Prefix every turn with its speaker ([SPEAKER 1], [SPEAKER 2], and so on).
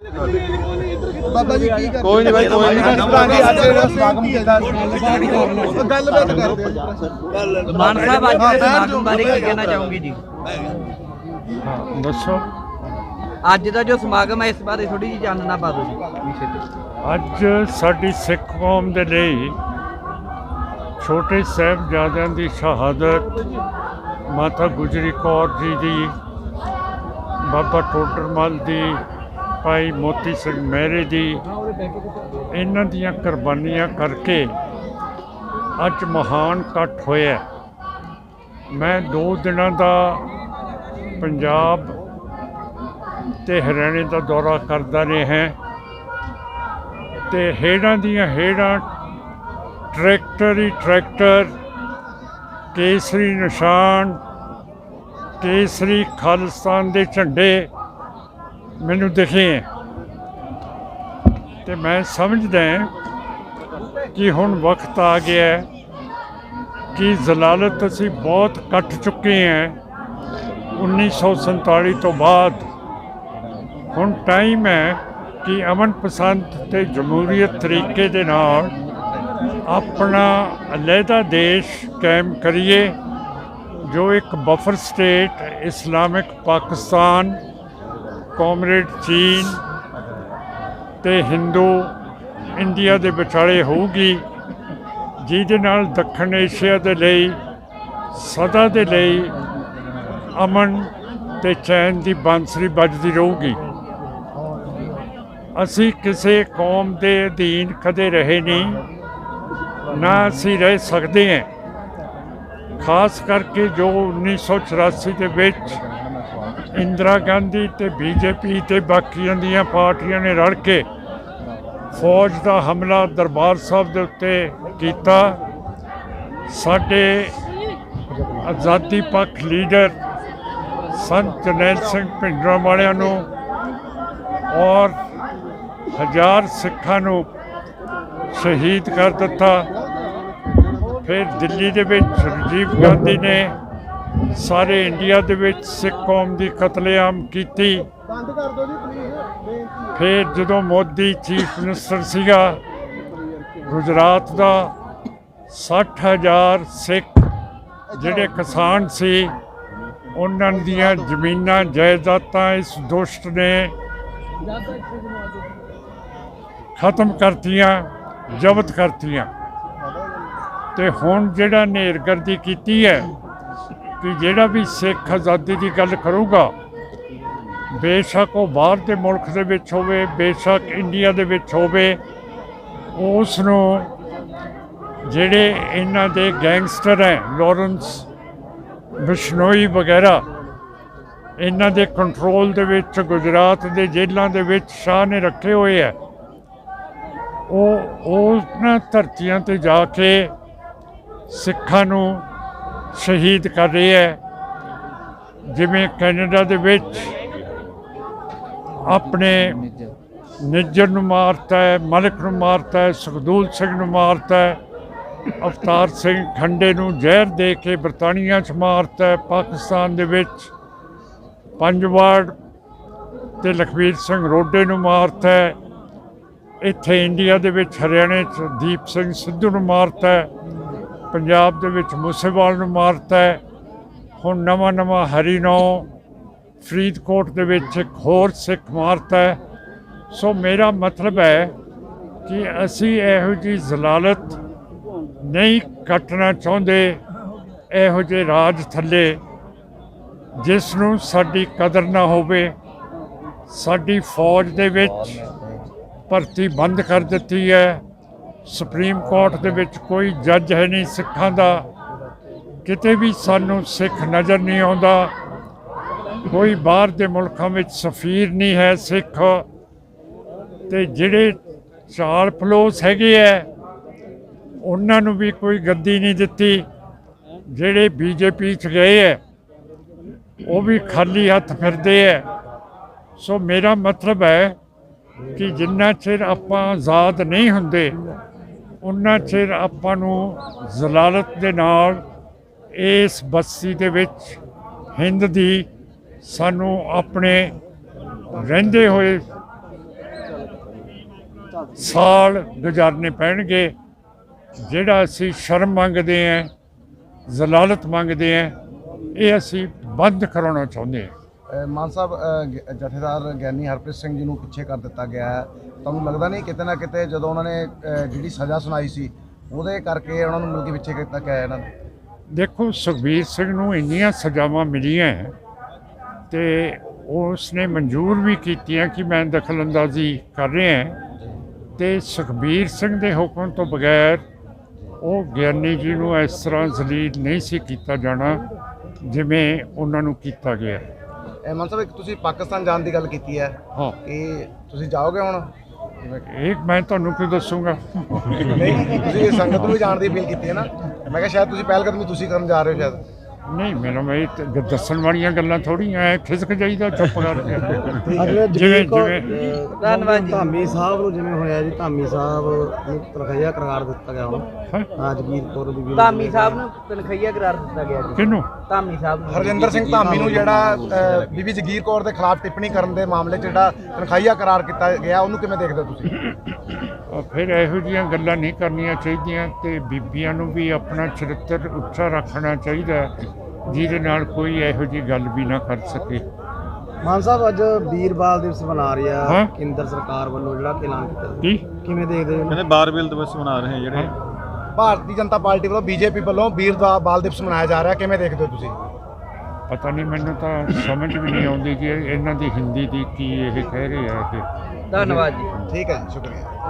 [SPEAKER 1] ਬਾਬਾ ਜੀ ਕੀ ਕਰਦੇ?
[SPEAKER 2] ਕੋਈ ਨਹੀਂ ਬਾਈ ਕੋਈ ਨਹੀਂ
[SPEAKER 1] ਅੱਜ ਜਿਹੜਾ ਸਮਾਗਮ ਕੀਤਾ ਗੱਲਬਾਤ ਕਰਦੇ ਆ।
[SPEAKER 3] ਮਾਨ ਸਾਹਿਬ ਅੱਜ ਦੇ ਸਮਾਗਮ ਬਾਰੇ ਕੀ ਕਹਿਣਾ ਚਾਹੋਗੇ ਜੀ?
[SPEAKER 4] ਦੱਸੋ।
[SPEAKER 3] ਅੱਜ ਦਾ ਜੋ ਸਮਾਗਮ ਹੈ ਇਸ ਬਾਰੇ ਥੋੜੀ ਜਿਹੀ ਚਾਨਣਾ ਪਾ ਦਿਓ ਜੀ।
[SPEAKER 4] ਅੱਜ ਸਾਡੀ ਸਿੱਖ ਕੌਮ ਦੇ ਲਈ ਛੋਟੇ ਸਾਹਿਬਜ਼ਾਦਿਆਂ ਦੀ ਸ਼ਹਾਦਤ ਮਾਤਾ ਗੁਜਰੀ ਕੌਰ ਜੀ ਦੀ ਬਾਬਾ ਟੋਡਰਮਲ ਦੀ ਭਾਈ ਮੋਤੀ ਸਿੰਘ ਮਹਿਰੇ ਦੀ ਇਹਨਾਂ ਦੀਆਂ ਕੁਰਬਾਨੀਆਂ ਕਰਕੇ ਅੱਜ ਮਹਾਨ ਇਕੱਠ ਹੋਇਆ ਮੈਂ ਦੋ ਦਿਨਾਂ ਦਾ ਪੰਜਾਬ ਤੇ ਹਰਿਆਣੇ ਦਾ ਦੌਰਾ ਕਰਦਾ ਰਿਹਾ ਤੇ ਹੇੜਾਂ ਦੀਆਂ ਹੇੜਾਂ, ਟਰੈਕਟਰ ਹੀ ਟਰੈਕਟਰ, ਕੇਸਰੀ ਨਿਸ਼ਾਨ, ਕੇਸਰੀ ਖਾਲਿਸਤਾਨ ਦੇ ਝੰਡੇ ਮੈਨੂੰ ਦਿਖੇ ਹੈ। ਤੇ ਮੈਂ ਸਮਝਦਾ ਕਿ ਹੁਣ ਵਕਤ ਆ ਗਿਆ ਹੈ ਕਿ ਜ਼ਲਾਲਤ ਅਸੀਂ ਬਹੁਤ ਕੱਟ ਚੁੱਕੇ ਹਾਂ 1947 ਤੋਂ ਬਾਅਦ ਹੁਣ ਟਾਈਮ ਹੈ ਕਿ ਅਮਨ ਪਸੰਦ ਤੇ ਜਮਹੂਰੀਅਤ ਤਰੀਕੇ ਦੇ ਨਾਲ ਆਪਣਾ ਅਲੱਗਾ ਦੇਸ਼ ਕਾਇਮ ਕਰੀਏ, ਜੋ ਇੱਕ buffer state Islamic Pakistan comrade, ਚੀਨ ਤੇ ਹਿੰਦੂ, ਇੰਡੀਆ ਦੇ ਵਿਚਾਲੇ ਹੋਊਗੀ, ਜਿਹਦੇ ਨਾਲ ਦੱਖਣ ਏਸ਼ੀਆ ਦੇ ਲਈ, ਸਦਾ ਦੇ ਲਈ ਅਮਨ ਤੇ ਚੈਨ ਦੀ ਬਾਂਸਰੀ ਵੱਜਦੀ ਰਹੂਗੀ। ਅਸੀਂ ਕਿਸੇ ਕੌਮ ਦੇ ਅਧੀਨ ਕਦੇ ਰਹੇ ਨਹੀਂ, ਨਾ ਅਸੀਂ ਰਹਿ ਸਕਦੇ ਹਾਂ। ਖਾਸ ਕਰਕੇ ਜੋ 1984 ਦੇ ਵਿੱਚ ਇੰਦਰਾ ਗਾਂਧੀ ਤੇ ਬੀਜੇਪੀ ਤੇ ਬਾਕੀਆਂ ਦੀਆਂ ਪਾਰਟੀਆਂ ਨੇ ਰਲ ਕੇ ਫੌਜ ਦਾ ਹਮਲਾ ਦਰਬਾਰ ਸਾਹਿਬ ਦੇ ਉੱਤੇ ਕੀਤਾ। ਸਾਡੇ ਆਜ਼ਾਦੀ ਪੱਖ ਲੀਡਰ ਸੰਤ ਜਰਨੈਲ ਸਿੰਘ ਭਿੰਡਰਾਂ ਵਾਲਿਆਂ ਨੂੰ ਔਰ ਹਜ਼ਾਰ ਸਿੱਖਾਂ ਨੂੰ ਸ਼ਹੀਦ ਕਰ ਦਿੱਤਾ। ਫਿਰ ਦਿੱਲੀ ਦੇ ਵਿੱਚ ਰਾਜੀਵ ਗਾਂਧੀ ਨੇ ਸਾਰੇ ਇੰਡੀਆ ਦੇ ਵਿੱਚ ਸਿੱਖ ਕੌਮ ਦੀ ਕਤਲੇਆਮ ਕੀਤੀ।
[SPEAKER 1] ਬੰਦ ਕਰ ਦਿਓ ਜੀ ਪਲੀਜ਼ ਬੇਨਤੀ
[SPEAKER 4] ਫਿਰ ਜਦੋਂ ਮੋਦੀ ਚੀਫ ਮਿਨਿਸਟਰ ਸੀਗਾ ਗੁਜਰਾਤ ਦਾ 60000 ਸਿੱਖ ਜਿਹੜੇ ਕਿਸਾਨ ਸੀ ਉਹਨਾਂ ਦੀਆਂ ਜ਼ਮੀਨਾਂ ਜਾਇਦਾਦਾਂ ਇਸ ਦੁਸ਼ਟ ਨੇ ਖਤਮ ਕਰਤੀਆਂ ਜ਼ਬਤ ਕਰਤੀਆਂ। ਤੇ ਹੁਣ ਜਿਹੜਾ ਨੇਰਗਰਦੀ ਕੀਤੀ ਹੈ ਕਿ ਜਿਹੜਾ ਵੀ ਸਿੱਖ ਆਜ਼ਾਦੀ ਦੀ ਗੱਲ ਕਰੂਗਾ, ਬੇਸ਼ੱਕ ਉਹ ਬਾਹਰ ਦੇ ਮੁਲਕ ਦੇ ਵਿੱਚ ਹੋਵੇ, ਬੇਸ਼ੱਕ ਇੰਡੀਆ ਦੇ ਵਿੱਚ ਹੋਵੇ ਉਸ ਨੂੰ ਜਿਹੜੇ ਇਹਨਾਂ ਦੇ ਗੈਂਗਸਟਰ ਹੈ, ਲਾਰੈਂਸ ਬਿਸ਼ਨੋਈ ਵਗੈਰਾ, ਇਹਨਾਂ ਦੇ ਕੰਟਰੋਲ ਦੇ ਵਿੱਚ, ਗੁਜਰਾਤ ਦੇ ਜੇਲ੍ਹਾਂ ਦੇ ਵਿੱਚ ਸ਼ਾਹ ਨੇ ਰੱਖੇ ਹੋਏ ਹੈ, ਉਹ ਉਹਨਾਂ ਧਰਤੀਆਂ ਤੇ ਜਾ ਕੇ ਸਿੱਖਾਂ ਨੂੰ ਸ਼ਹੀਦ ਕਰ ਰਹੇ ਹੈ। ਜਿਵੇਂ ਕੈਨੇਡਾ ਦੇ ਵਿੱਚ ਆਪਣੇ ਨਿੱਜਰ ਨੂੰ ਮਾਰਤਾ ਹੈ, ਮਲਕ ਨੂੰ ਮਾਰਤਾ ਹੈ, ਸੁਖਦੂਲ ਸਿੰਘ ਨੂੰ ਮਾਰਤਾ ਹੈ, ਅਵਤਾਰ ਸਿੰਘ ਖੰਡੇ ਨੂੰ ਜ਼ਹਿਰ ਦੇ ਕੇ ਬਰਤਾਨੀਆ 'ਚ ਮਾਰਤਾ ਹੈ। ਪਾਕਿਸਤਾਨ ਦੇ ਵਿੱਚ ਪੰਜ ਪੰਜਵਾੜ ਤੇ ਲਖਵੀਰ ਸਿੰਘ ਰੋਡੇ ਨੂੰ ਮਾਰਤਾ ਹੈ। ਇੱਥੇ ਇੰਡੀਆ ਦੇ ਵਿੱਚ ਹਰਿਆਣੇ 'ਚ ਦੀਪ ਸਿੰਘ ਸਿੱਧੂ ਨੂੰ ਮਾਰਤਾ ਹੈ। ਪੰਜਾਬ ਦੇ ਵਿੱਚ ਮੂਸੇਵਾਲ ਨੂੰ ਮਾਰਤਾ ਹੈ। ਹੁਣ ਨਵਾਂ ਨਵਾਂ ਹਰੀਨੌ ਫਰੀਦਕੋਟ ਦੇ ਵਿੱਚ ਇੱਕ ਹੋਰ ਸਿੱਖ ਮਾਰਤਾ ਹੈ। ਸੋ ਮੇਰਾ ਮਤਲਬ ਹੈ ਕਿ ਅਸੀਂ ਇਹੋ ਜਿਹੀ ਜ਼ਲਾਲਤ ਨਹੀਂ ਕੱਟਣਾ ਚਾਹੁੰਦੇ, ਇਹੋ ਜਿਹੇ ਰਾਜ ਥੱਲੇ ਜਿਸ ਨੂੰ ਸਾਡੀ ਕਦਰ ਨਾ ਹੋਵੇ। ਸਾਡੀ ਫੌਜ ਦੇ ਵਿੱਚ ਭਰਤੀ ਬੰਦ ਕਰ ਦਿੱਤੀ ਹੈ। ਸੁਪਰੀਮ ਕੋਰਟ ਦੇ ਵਿੱਚ ਕੋਈ ਜੱਜ ਹੈ ਨਹੀਂ ਸਿੱਖਾਂ ਦਾ। ਕਿਤੇ ਵੀ ਸਾਨੂੰ ਸਿੱਖ ਨਜ਼ਰ ਨਹੀਂ ਆਉਂਦਾ। ਕੋਈ ਬਾਹਰ ਦੇ ਮੁਲਕਾਂ ਵਿੱਚ ਸਫੀਰ ਨਹੀਂ ਹੈ ਸਿੱਖ। ਤੇ ਜਿਹੜੇ ਚਾਲ ਫਲੋਸ ਹੈਗੇ ਐ, ਉਹਨਾਂ ਨੂੰ ਵੀ ਕੋਈ ਗੱਦੀ ਨਹੀਂ ਦਿੱਤੀ। ਜਿਹੜੇ ਬੀਜੇਪੀ ਚ ਗਏ ਐ, ਉਹ ਵੀ ਖਾਲੀ ਹੱਥ ਫਿਰਦੇ ਐ। ਸੋ ਮੇਰਾ ਮਤਲਬ ਹੈ ਕਿ ਜਿੰਨਾ ਚਿਰ ਆਪਾਂ ਆਜ਼ਾਦ ਨਹੀਂ ਹੁੰਦੇ ਉਹਨਾਂ ਚਿਰ ਆਪਾਂ ਨੂੰ ਜ਼ਲਾਲਤ ਦੇ ਨਾਲ ਇਸ ਬਸਤੀ ਦੇ ਵਿੱਚ ਹਿੰਦ ਦੀ ਸਾਨੂੰ ਆਪਣੇ ਰਹਿੰਦੇ ਹੋਏ ਸਾਲ ਗੁਜ਼ਾਰਨੇ ਪੈਣਗੇ, ਜਿਹੜਾ ਅਸੀਂ ਸ਼ਰਮ ਮੰਗਦੇ ਆਂ, ਜ਼ਲਾਲਤ ਮੰਗਦੇ ਆਂ, ਇਹ ਅਸੀਂ ਬੰਦ ਕਰਾਉਣਾ ਚਾਹੁੰਦੇ ਹਾਂ
[SPEAKER 1] ਮਾਨ ਸਾਹਿਬ ਜਥੇਦਾਰ ਗਿਆਨੀ ਹਰਪ੍ਰੀਤ ਸਿੰਘ ਜੀ ਨੂੰ ਪਿੱਛੇ ਕਰ ਦਿੱਤਾ ਗਿਆ ਹੈ। ਤੁਹਾਨੂੰ ਲੱਗਦਾ ਨਹੀਂ ਕਿਤੇ ਨਾ ਕਿਤੇ ਜਦੋਂ ਉਹਨਾਂ ਨੇ ਅਹ ਜਿਹੜੀ ਸਜ਼ਾ ਸੁਣਾਈ ਸੀ ਉਹਦੇ ਕਰਕੇ ਉਹਨਾਂ ਨੂੰ ਮਿਲ ਕੇ ਪਿੱਛੇ ਕੀਤਾ ਗਿਆ ਇਹਨਾਂ ਨੇ?
[SPEAKER 4] ਦੇਖੋ ਸੁਖਬੀਰ ਸਿੰਘ ਨੂੰ ਇੰਨੀਆਂ ਸਜ਼ਾਵਾਂ ਮਿਲੀਆਂ ਹੈ ਤੇ ਉਸ ਨੇ ਮਨਜ਼ੂਰ ਵੀ ਕੀਤੀਆਂ ਕਿ ਮੈਂ ਦਖਲਅੰਦਾਜ਼ੀ ਕਰ ਰਿਹਾ ਹਾਂ। ਤੇ ਸੁਖਬੀਰ ਸਿੰਘ ਦੇ ਹੁਕਮ ਤੋਂ ਬਗੈਰ ਉਹ ਗਿਆਨੀ ਜੀ ਨੂੰ ਇਸ ਤਰ੍ਹਾਂ ਜ਼ਲੀਲ ਨਹੀਂ ਸੀ ਕੀਤਾ ਜਾਣਾ ਜਿਵੇਂ ਉਹਨਾਂ ਨੂੰ ਕੀਤਾ ਗਿਆ।
[SPEAKER 1] ਇਹ ਮਾਨ ਸਾਹਿਬ ਇੱਕ ਤੁਸੀਂ ਪਾਕਿਸਤਾਨ ਜਾਣ ਦੀ ਗੱਲ ਕੀਤੀ ਹੈ
[SPEAKER 4] ਹਾਂ।
[SPEAKER 1] ਕਿ ਤੁਸੀਂ ਜਾਓਗੇ ਹੁਣ?
[SPEAKER 4] ਇਹ ਮੈਂ ਤੁਹਾਨੂੰ ਕੀ ਦੱਸੂਗਾ?
[SPEAKER 1] ਨਹੀਂ, ਤੁਸੀਂ ਸੰਗਤ ਨੂੰ ਵੀ ਜਾਣ ਦੀ ਅਪੀਲ ਕੀਤੀ ਹੈ ਨਾ। ਮੈਂ ਕਿਹਾ ਸ਼ਾਇਦ ਤੁਸੀਂ ਪਹਿਲ ਕਦਮੀ ਤੁਸੀਂ ਕਰਨ ਜਾ ਰਹੇ ਹੋ ਸ਼ਾਇਦ।
[SPEAKER 4] ਨਹੀਂ ਮੈਨੂੰ ਮੈਂ ਇਹ ਦੱਸਣ ਵਾਲੀਆਂ ਗੱਲਾਂ ਥੋੜੀਆਂ ਐ ਖਿਸਕ ਜਾਈਦਾ ਚੁੱਪ ਕਰਕੇ ਜਿਵੇਂ ਜਿਵੇਂ।
[SPEAKER 3] ਧੰਨਵਾਦ ਜੀ।
[SPEAKER 2] ਧਾਮੀ ਸਾਹਿਬ ਨੂੰ ਜਿਵੇਂ ਹੋਇਆ ਜੀ ਧਾਮੀ ਸਾਹਿਬ ਨੂੰ ਤਨਖਾਹਿਆ ਕਰਾਰ ਦਿੱਤਾ ਗਿਆ ਹੁਣ। ਬੀਬੀ ਨੂੰ
[SPEAKER 3] ਧਾਮੀ ਸਾਹਿਬ ਨੂੰ ਤਨਖਈਆ ਕਰਾਰ ਦਿੱਤਾ ਗਿਆ ਜੀ।
[SPEAKER 4] ਕਿਹਨੂੰ?
[SPEAKER 3] ਧਾਮੀ ਸਾਹਿਬ ਨੂੰ।
[SPEAKER 1] ਹਰਜਿੰਦਰ ਸਿੰਘ ਧਾਮੀ ਨੂੰ ਜਿਹੜਾ ਬੀਬੀ ਜਗੀਰ ਕੌਰ ਦੇ ਖਿਲਾਫ ਟਿੱਪਣੀ ਕਰਨ ਦੇ ਮਾਮਲੇ 'ਚ ਜਿਹੜਾ ਤਨਖਾਹੀਆ ਕਰਾਰ ਕੀਤਾ ਗਿਆ ਉਹਨੂੰ ਕਿਵੇਂ ਦੇਖਦੇ ਹੋ ਤੁਸੀਂ?
[SPEAKER 4] ਫਿਰ ਇਹੋ ਜਿਹੀਆਂ ਗੱਲਾਂ ਨਹੀਂ ਕਰਨੀਆਂ ਚਾਹੀਦੀਆਂ ਤੇ ਬੀਬੀਆਂ ਨੂੰ ਵੀ ਆਪਣਾ ਚਰਿੱਤਰ ਉੱਚਾ ਰੱਖਣਾ ਚਾਹੀਦਾ ਜਿਹਦੇ ਨਾਲ ਕੋਈ ਇਹੋ ਜਿਹੀ ਗੱਲ ਵੀ ਨਾ ਕਰ ਸਕੇ।
[SPEAKER 2] ਮਾਨ ਸਾਹਿਬ ਅੱਜ ਵੀਰ ਬਾਲ ਦਿਵਸ ਮਨਾ ਰਹੀ ਆ
[SPEAKER 4] ਹਾਂ।
[SPEAKER 2] ਕੇਂਦਰ ਸਰਕਾਰ ਵੱਲੋਂ ਜਿਹੜਾ ਐਲਾਨ ਕੀਤਾ
[SPEAKER 4] ਕੀ?
[SPEAKER 2] ਕਿਵੇਂ ਦੇਖਦੇ ਹੋ
[SPEAKER 5] ਕਹਿੰਦੇ ਬਾਰਬਿਲ ਦਿਵਸ ਮਨਾ ਰਹੇ ਜਿਹੜੇ।
[SPEAKER 1] ਭਾਰਤੀ ਜਨਤਾ ਪਾਰਟੀ ਵੱਲੋਂ ਬੀਜੇਪੀ ਵੱਲੋਂ ਵੀਰ ਦਾ ਬਾਲ ਦਿਵਸ ਮਨਾਇਆ ਜਾ ਰਿਹਾ। ਕਿਵੇਂ ਦੇਖਦੇ ਹੋ ਤੁਸੀਂ?
[SPEAKER 4] ਪਤਾ ਨਹੀਂ ਮੈਨੂੰ ਤਾਂ ਸਮਝ ਵੀ ਨਹੀਂ ਆਉਂਦੀ ਕਿ ਇਹਨਾਂ ਦੀ ਹਿੰਦੀ ਦੀ ਕੀ ਇਹ ਕਹਿ ਰਹੇ ਆ ਕਿ
[SPEAKER 3] ਧੰਨਵਾਦ ਜੀ।
[SPEAKER 1] ਠੀਕ ਹੈ ਜੀ ਸ਼ੁਕਰੀਆ।